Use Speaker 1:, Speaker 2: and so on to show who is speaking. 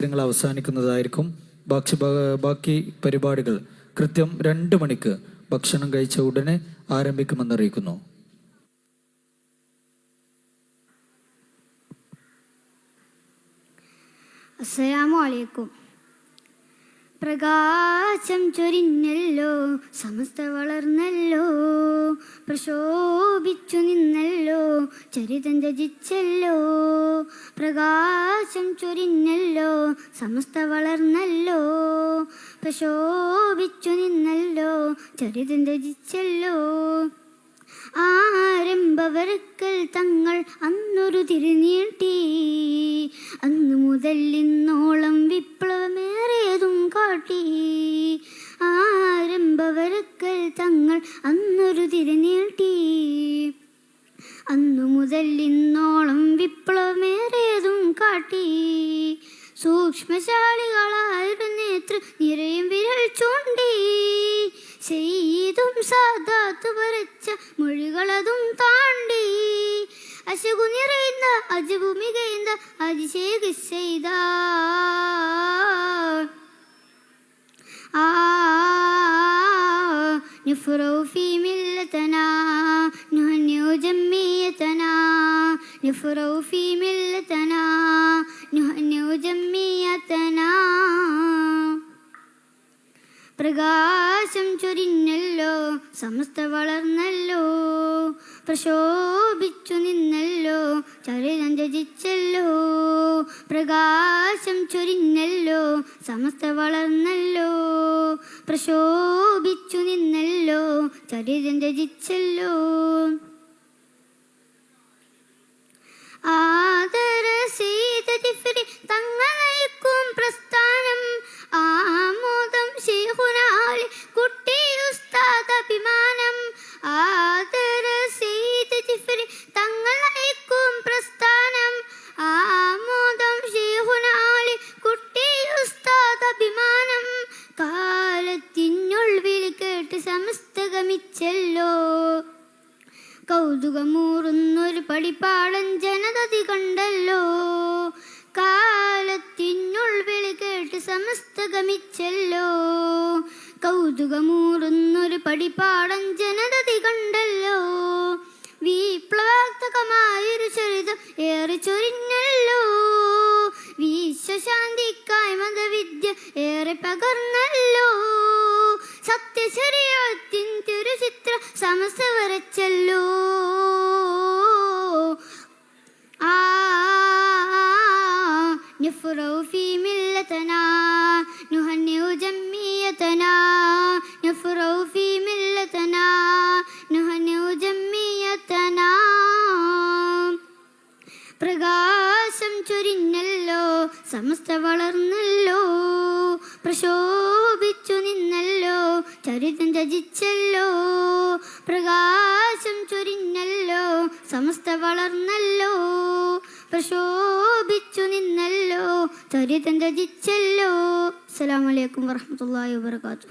Speaker 1: കാര്യങ്ങൾ അവസാനിക്കുന്നതായിരിക്കും. ബാക്കി ബാക്കി പരിപാടികൾ കൃത്യം രണ്ട് മണിക്ക് ഭക്ഷണം കഴിച്ച ഉടനെ ആരംഭിക്കുമെന്നറിയിക്കുന്നു
Speaker 2: അസ്സലാമു അലൈക്കും. പ്രകാശം ചൊരിഞ്ഞല്ലോ സമസ്ത വളർന്നല്ലോ പ്രശോഭിച്ചു നിന്നല്ലോ ചരിതം രചിച്ചല്ലോ പ്രകാശം ചൊരിഞ്ഞല്ലോ സമസ്ത വളർന്നല്ലോ പ്രശോഭിച്ചു നിന്നല്ലോ ചരിതം രചിച്ചല്ലോ. ആരംഭവർക്കൽ തങ്ങൾ അന്നൊരു തിരുനീട്ടി അന്നു മുതൽ ഇന്നോളം അന്നു മുതൽ ഇന്നോളം വിപ്ലവമേറിയതും കാട്ടി സൂക്ഷ്മശാലികളായൊരു നേതൃ നിറയും വിരൽ ചൂണ്ടി ചെയ്തും സാധാത്തു വരച്ച മൊഴികളതും താണ്ടി അശകു നിറയുന്ന അജബു മികയുന്ന അതിശേഖ ചെയ്ത ആ نفروا في ملتنا نهنئ جميتنا نفروا في ملتنا نهنئ جميتنا പ്രകാശം ചൊരിഞ്ഞല്ലോ സമസ്ത വളർന്നല്ലോ പ്രശോഭിച്ചു നിന്നല്ലോ ചരിതം രചിച്ചല്ലോ പ്രകാശം ചൊരിഞ്ഞല്ലോ സമസ്ത വളർന്നല്ലോ പ്രശോഭിച്ചു നിന്നല്ലോ ചരിതം രചിച്ചല്ലോ കേട്ട് സമസ്തകമിച്ചല്ലോ. കൗതുകമൂറുന്നൊരു പടിപ്പാളൻ ജനതതി കണ്ടല്ലോ. കാലത്തിനുൾ വിളി കേട്ട് സമസ്തകമിച്ചല്ലോ. കൗതുകമൂറുന്നൊരു പടിപ്പാടൻ ജനതതി കണ്ടല്ലോ. വിപ്ലവാത്മകമായൊരു ചരിതം ഏറെ ചൊരിഞ്ഞല്ലോ. വിശ്വശാന്തിക്കായ് മതവിദ്യ ഏറെ പകർന്നല്ലോ. സത്യശരീരത്തിൻ തിരുചിത്ര സമസ്ത വരച്ചല്ലോ ആ نفروا في ملتنا نهنئ جميتنا نفروا في ملتنا نهنئ جميتنا പ്രകാശം ചൊരിഞ്ഞല്ലോ സമസ്ത വളർന്നല്ലോ പ്രശോഭിച്ചു നിന്നല്ലോ ചരിതം രചിച്ചല്ലോ പ്രകാശം ചൊരിഞ്ഞല്ലോ സമസ്ത വളർന്നല്ലോ പ്രശോഭിച്ചു നിന്നല്ലോ ചരിതം രചിച്ചല്ലോ. അസ്സലാമലൈക്കും വറഹമത്തല്ലാഹി വാബർക്കാത്തു